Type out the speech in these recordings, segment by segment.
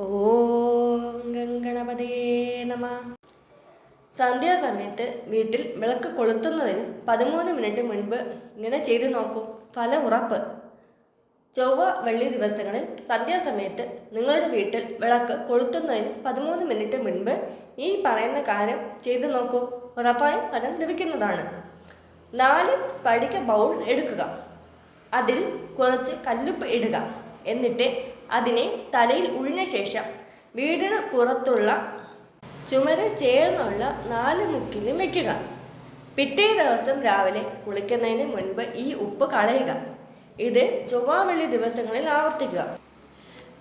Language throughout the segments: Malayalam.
ഓം നമ. സന്ധ്യാസമയത്ത് വീട്ടിൽ വിളക്ക് കൊളുത്തുന്നതിന് പതിമൂന്ന് മിനിറ്റ് മുൻപ് ഇങ്ങനെ ചെയ്തു നോക്കൂ. ഫലം ഉറപ്പ്. ചൊവ്വ വെള്ളി ദിവസങ്ങളിൽ സന്ധ്യാസമയത്ത് നിങ്ങളുടെ വീട്ടിൽ വിളക്ക് കൊളുത്തുന്നതിന് പതിമൂന്ന് മിനിറ്റ് മുൻപ് ഈ പറയുന്ന കാര്യം ചെയ്തു നോക്കൂ. ഉറപ്പായും ഫലം ലഭിക്കുന്നതാണ്. നാല് സ്ഫടിക ബൗൾ എടുക്കുക. അതിൽ കുറച്ച് കല്ലുപ്പ് ഇടുക. എന്നിട്ട് അതിനെ തലയിൽ ഉഴിഞ്ഞ ശേഷം വീടിന് പുറത്തുള്ള ചുമര് ചേർന്നുള്ള നാല് മുക്കിലും വയ്ക്കുക പിറ്റേ ദിവസം രാവിലെ കുളിക്കുന്നതിന് മുൻപ് ഈ ഉപ്പ് കളയുക. ഇത് ചൊവ്വാവെള്ളി ദിവസങ്ങളിൽ ആവർത്തിക്കുക.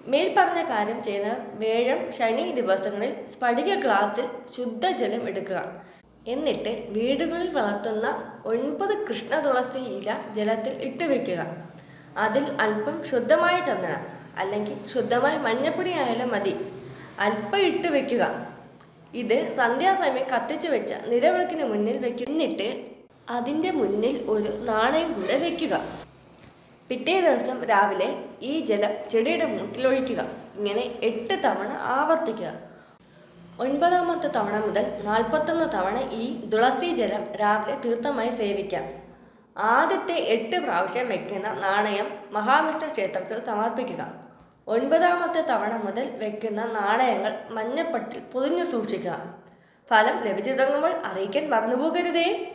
മേൽപ്പറഞ്ഞ കാര്യം ചെയ്യുന്ന വേഴം ശനി ദിവസങ്ങളിൽ സ്ഫടിക ഗ്ലാസ്സിൽ ശുദ്ധജലം എടുക്കുക. എന്നിട്ട് വീടുകളിൽ വളർത്തുന്ന ഒൻപത് കൃഷ്ണ തുളസി ഇല ജലത്തിൽ ഇട്ട് വെക്കുക. അതിൽ അല്പം ശുദ്ധമായ ചന്ദനം അല്ലെങ്കിൽ ശുദ്ധമായ മഞ്ഞപ്പൊടി ആയാലും മതി. അല്പം ഇട്ട് വെക്കുക. ഇത് സന്ധ്യാസമയം കത്തിച്ചു വെച്ച നിലവിളക്കിന് മുന്നിൽ വെക്കുന്നിട്ട് അതിന്റെ മുന്നിൽ ഒരു നാണയം കൂടെ വെക്കുക. പിറ്റേ ദിവസം രാവിലെ ഈ ജലം ചെടിയുടെ മൂട്ടിലൊഴിക്കുക ഇങ്ങനെ എട്ട് തവണ ആവർത്തിക്കുക. ഒൻപതാമത്തെ തവണ മുതൽ നാൽപ്പത്തൊന്ന് തവണ ഈ തുളസി ജലം രാവിലെ തീർത്ഥമായി സേവിക്കാം. ആദ്യത്തെ എട്ട് പ്രാവശ്യം വെക്കുന്ന നാണയം മഹാവിഷ്ണു ക്ഷേത്രത്തിൽ സമർപ്പിക്കുക. ഒൻപതാമത്തെ തവണ മുതൽ വെക്കുന്ന നാണയങ്ങൾ മഞ്ഞപ്പട്ടിൽ പൊതിഞ്ഞു സൂക്ഷിക്കുക. ഫലം ലഭിച്ചു തുടങ്ങുമ്പോൾ അറിയിക്കാൻ മറന്നുപോകരുതേ.